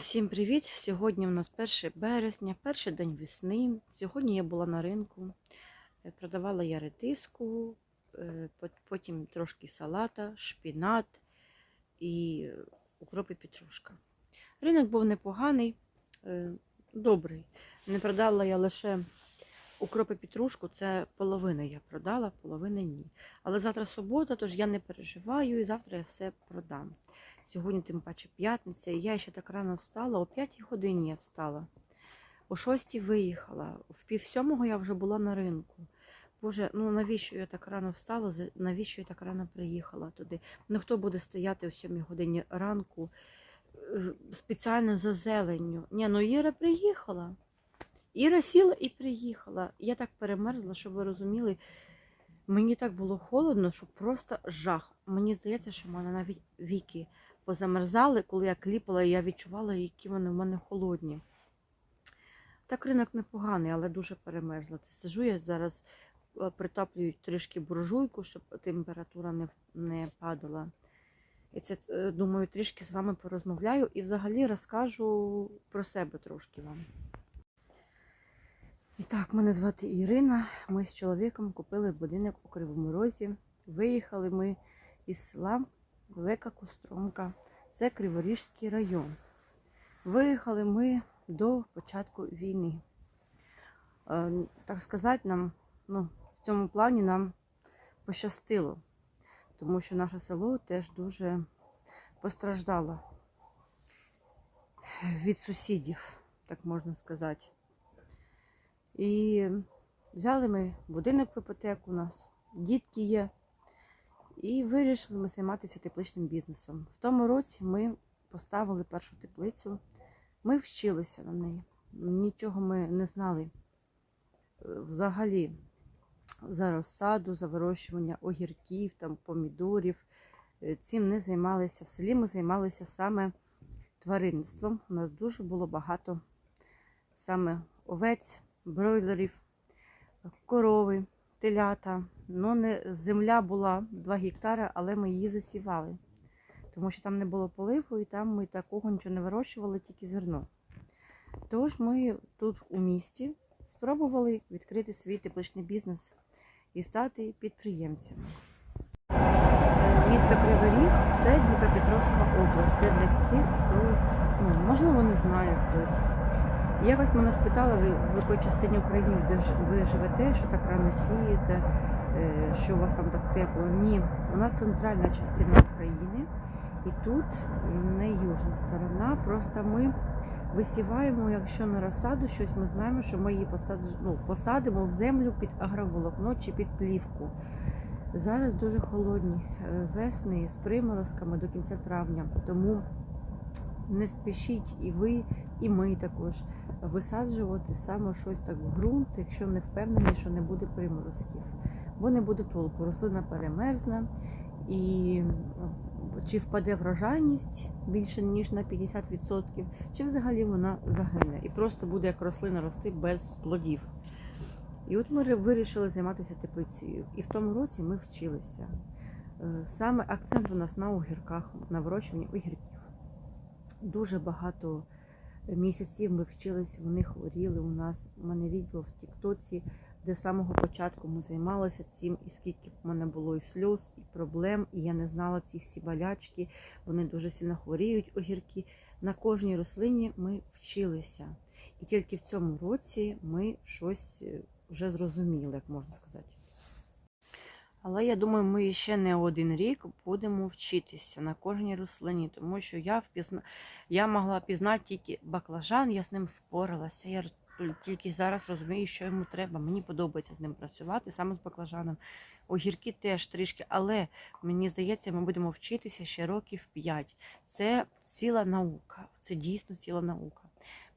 Всім привіт! Сьогодні у нас 1 березня, перший день весни. Сьогодні я була на ринку, Е, продавала я редиску, е, потім трошки салата, шпінат і укроп і петрушка. Ринок був непоганий, е, добрий. Не продала я лише укроп і петрушку, це половина я продала, половина ні. Але завтра субота, тож я не переживаю і завтра я все продам. Сьогодні, тим паче, п'ятниця, і я ще так рано встала, о 5 годині я встала. О 6 виїхала, в пів сьомого я вже була на ринку. Боже, ну навіщо я так рано встала? Навіщо я так рано приїхала туди? Ну хто буде стояти о 7 годині ранку е, спеціально за зеленню? Ні, ну Іра приїхала. Іра сіла і приїхала. Я так перемерзла, щоб ви розуміли. Мені так було холодно, що просто жах. Мені здається, що в мене навіть віки позамерзали, коли я кліпала, я відчувала, які вони в мене холодні. Так ринок непоганий, але дуже перемерзла. Це сижу я зараз е, притоплюю трішки буржуйку, щоб температура не, не падала. І це, е, думаю, трішки з вами порозмовляю і взагалі розкажу про себе трошки вам. І так, мене звати Ірина. Ми з чоловіком купили будинок у Кривому Розі. Виїхали ми із села Велика Костромка. Це Криворіжський район. Виїхали ми до початку війни. Е, Так сказати, нам ну, в цьому плані нам пощастило, тому що наше село теж дуже постраждало від сусідів, так можна сказати. І взяли ми будинок в іпотеку, у нас дітки є. І вирішили ми займатися тепличним бізнесом. В тому році ми поставили першу теплицю. Ми вчилися на неї. Нічого ми не знали е, взагалі за розсаду, за вирощування огірків, там, помідорів. Е, Цим не займалися. В селі ми займалися саме тваринництвом. У нас дуже було багато саме овець, бройлерів, корови, телята. Ну, не, земля була 2 гектари, але ми її засівали. Тому що там не було поливу і там ми такого нічого не вирощували, тільки зерно. Тож ми тут у місті спробували відкрити свій тепличний бізнес і стати підприємцями. Е, Місто Кривий це Дніпропетровська область. Це для тих, хто ну, можливо не знає хтось. Якось мене спитала, ви в якій частині України де ви живете, що так рано сієте, е, що у вас там так тепло. Ні, у нас центральна частина України, і тут не южна сторона. Просто ми висіваємо, якщо на розсаду щось, ми знаємо, що ми її посад... ну, посадимо в землю під агроволокно чи під плівку. Зараз дуже холодні е, весни з приморозками до кінця травня, тому не спішіть і ви, і ми також висаджувати саме щось так в ґрунт, якщо не впевнені, що не буде приморозків. Бо не буде толку, рослина перемерзне і чи впаде врожайність більше ніж на 50%, чи взагалі вона загине і просто буде як рослина рости без плодів. І от ми вирішили займатися теплицею. І в тому році ми вчилися. Е, Саме акцент у нас на огірках, на вирощуванні огірків. Дуже багато місяців ми вчилися, вони хворіли у нас. У мене відео в Тіктоці, де з самого початку ми займалися цим, і скільки в мене було і сльоз, і проблем, і я не знала ці всі болячки. Вони дуже сильно хворіють, огірки. На кожній рослині ми вчилися. І тільки в цьому році ми щось е, вже зрозуміли, як можна сказати. Але я думаю, ми ще не один рік будемо вчитися на кожній рослині, тому що я впізна... я могла пізнати тільки баклажан, я з ним впоралася. Я тільки зараз розумію, що йому треба. Мені подобається з ним працювати, саме з баклажаном. Огірки теж трішки, але мені здається, ми будемо вчитися ще років 5. Це ціла наука. Це дійсно ціла наука.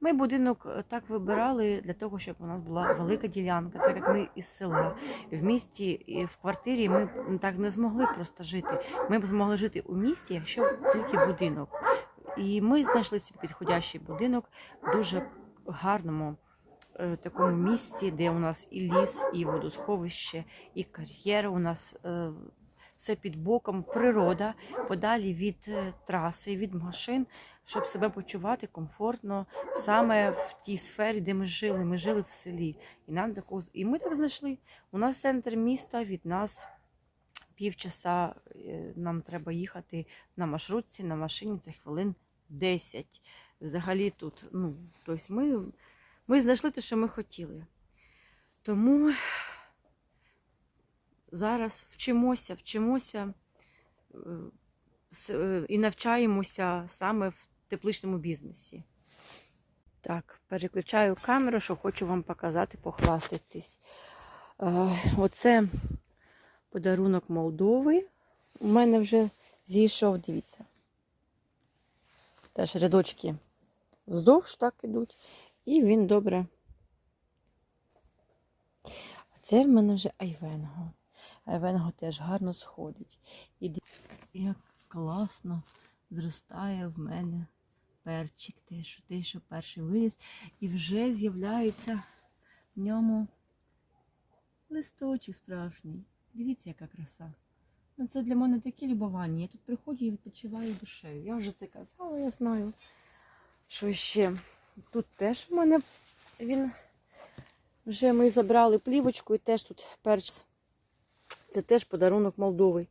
Ми будинок е, так вибирали для того, щоб у нас була велика ділянка, так як ми із села. В місті і в квартирі ми так не змогли просто жити. Ми б змогли жити у місті, якщо тільки будинок. І ми знайшли собі підходящий будинок дуже гарному е, такому місці, де у нас і ліс, і водосховище, і кар'єр у нас. Це під боком природа, подалі від е, траси, від машин, щоб себе почувати комфортно саме в тій сфері, де ми жили. Ми жили в селі. І нам таку і ми так знайшли. У нас центр міста від нас півчаса. е, Нам треба їхати на маршрутці, на машині це хвилин 10. Взагалі тут, ну, тобто ми, ми знайшли те, що ми хотіли. Тому зараз вчимося, вчимося е, е, і навчаємося саме в тепличному бізнесі. Так, переключаю камеру, що хочу вам показати, похвастатись. Е, Оце подарунок Молдови. У мене вже зійшов, дивіться. Теж рядочки вздовж так ідуть. І він добре. А це в мене вже айвенго. Айвенго теж гарно сходить. І як класно зростає в мене перчик, те, що, те, що перший виліз. І вже з'являється в ньому листочок справжній. Дивіться, яка краса. Ну, це для мене таке любування. Я тут приходжу і відпочиваю душею. Я вже це казала, я знаю. Що ще? Тут теж в мене він вже ми забрали плівочку і теж тут перець. Це теж подарунок Молдови.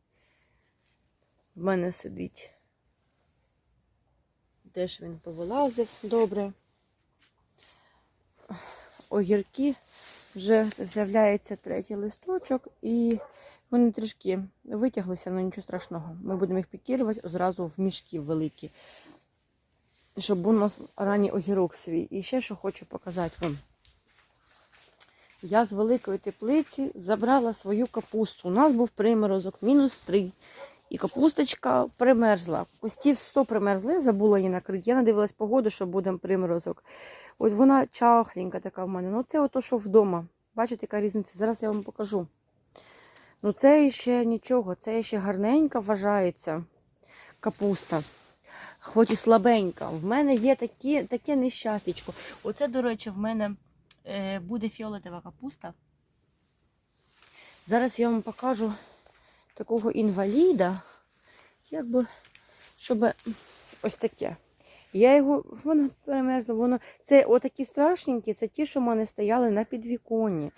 В мене сидить. Теж він повилазив добре. Огірки вже з'являється третій листочок, і вони трішки витяглися, але нічого страшного. Ми будемо їх пікірувати одразу в мішки великі, щоб у нас ранній огірок свій. І ще що хочу показати вам. Я з великої теплиці забрала свою капусту. У нас був приморозок, мінус 3. І капусточка примерзла. Кустів 100 примерзли, забула її накрити. Я надивилась погоду, що буде приморозок. Ось вона чахленька така в мене. Ну це ото, що вдома. Бачите, яка різниця? Зараз я вам покажу. Ну це ще нічого, це ще гарненька вважається капуста. Хоч і слабенька. В мене є таке нещастячко. Оце, до речі, в мене буде фіолетова капуста. Зараз я вам покажу такого інваліда, якби, щоб ось таке. Я його, воно перемерзло, воно. Це отакі страшненькі, це ті, що в мене стояли на підвіконні.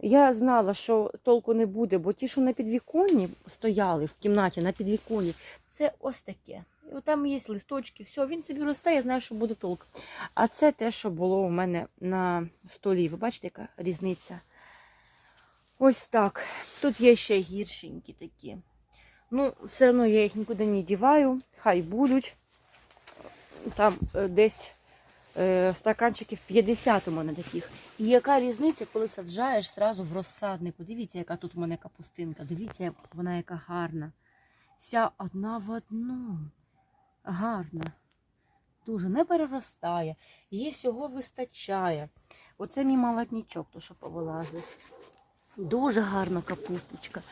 Я знала, що толку не буде, бо ті, що на підвіконні стояли в кімнаті на підвіконні, це ось таке. Там є листочки, все, він собі росте, я знаю, що буде толк. А це те, що було у мене на столі. Ви бачите, яка різниця? Ось так. Тут є ще гіршенькі такі. Ну, все одно я їх нікуди не діваю, хай будуть. Там е, десь е, стаканчиків 50 у мене таких. І яка різниця, коли саджаєш зразу в розсаднику? Дивіться, яка тут у мене капустинка. Дивіться, вона яка гарна. Вся одна в одну. Гарна. Дуже не переростає. Їй всього вистачає. Оце мій молотничок, то що повилазив. Дуже гарна капусточка.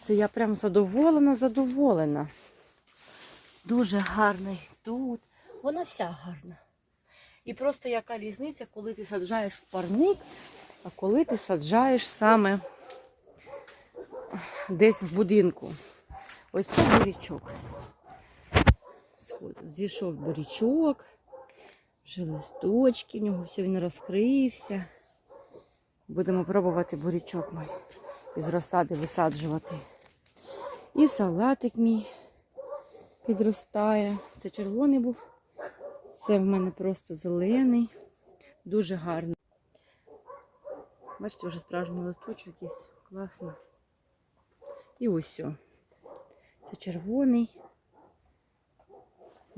Це я прям задоволена, задоволена. Дуже гарний тут. Вона вся гарна. І просто яка різниця, коли ти саджаєш в парник, а коли ти саджаєш саме десь в будинку. Ось це бурячок. Зійшов бурячок, вже листочки, в нього все він розкрився. Будемо пробувати бурячок мій із розсади висаджувати. І салатик мій підростає. Це червоний був. Це в мене просто зелений. Дуже гарний. Бачите, вже справжній листочок якийсь. Класно. І ось. Це червоний.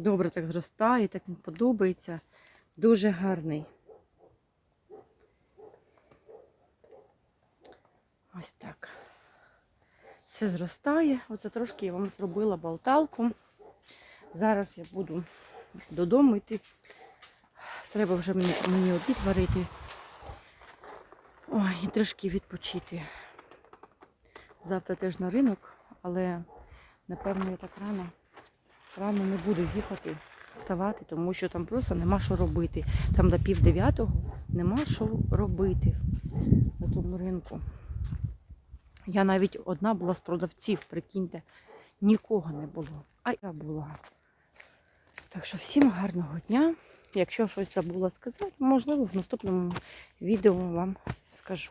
Добре так зростає, так він подобається. Дуже гарний. Ось так. Все зростає. Оце трошки я вам зробила болталку. Зараз я буду додому йти. Треба вже мені, мені обід варити. Ой, і трошки відпочити. Завтра теж на ринок, але напевно я так рано, рано не буду їхати, вставати, тому що там просто нема що робити. Там до пів дев'ятого нема що робити на тому ринку. Я навіть одна була з продавців, прикиньте, нікого не було. А я була. Так що всім гарного дня. Якщо щось забула сказати, можливо, в наступному відео вам скажу.